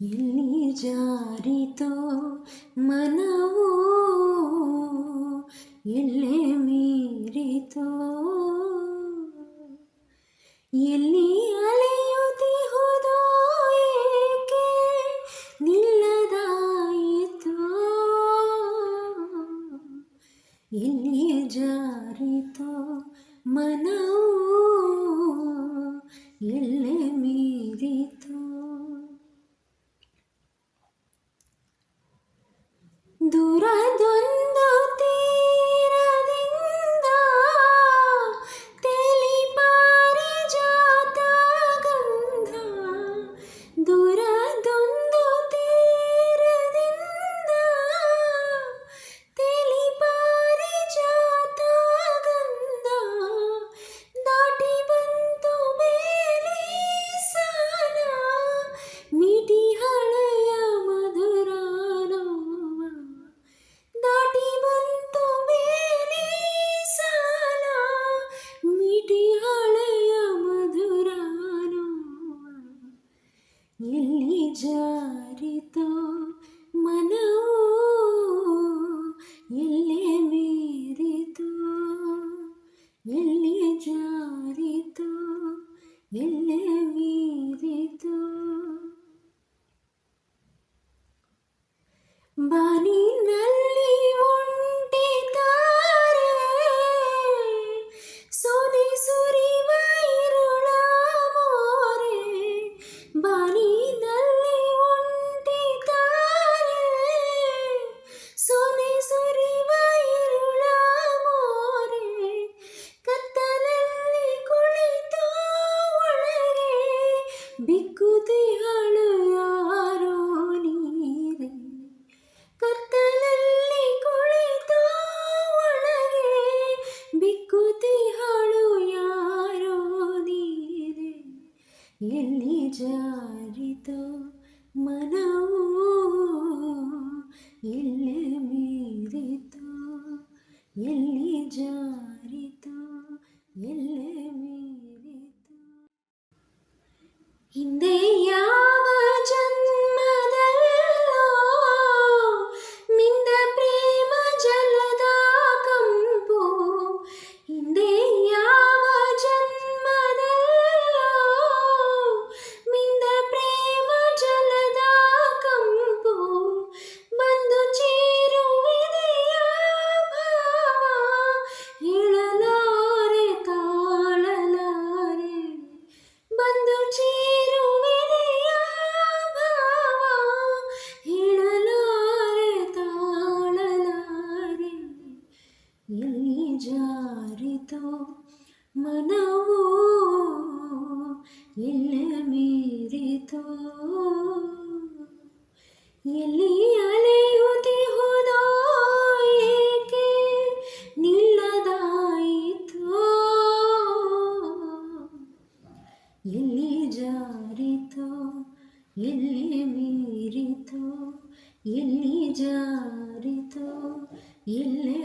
ಎಲ್ಲಿ ಜಾರಿತೋ ಮನವು ಎಲ್ಲೇ ಮೀರಿತೋ ಎಲ್ಲಿ ಅಲೆಯುತಿ ಏಕೆ ನಿಲ್ಲದಾಯಿತೋ ಎಲ್ಲಿ ಜಾರಿತೋ ಮನವು ಎಲ್ಲೇ ദുരദുര मन ಬಿಕ್ಕುತಿಹಳು ಯಾರೋ ನೀರೆ ಕತ್ತಲಲ್ಲಿ ಕುಳಿತು ಒಳಗೆ ಬಿಕ್ಕುತಿಹಳು ಯಾರೋ ನೀರೆ ಎಲ್ಲಿ ಜಾರಿತೋ ಮನವು ಎಲ್ಲೇ Hindi. ಎಲ್ಲಿ ಜಾರಿತೋ ಮನವು ಎಲ್ಲಿ ಮೀರಿತೋ? ಎಲ್ಲಿ ಅಲೆಯುತ್ತಿಹುದೋ ಏಕೆ ನಿಲ್ಲದಾಯಿತೋ? ಎಲ್ಲಿ ಜಾರಿತೋ, ಎಲ್ಲಿ ಮೀರಿತೋ, ಎಲ್ಲಿ ಜಾರಿತೋ, ಎಲ್ಲೇ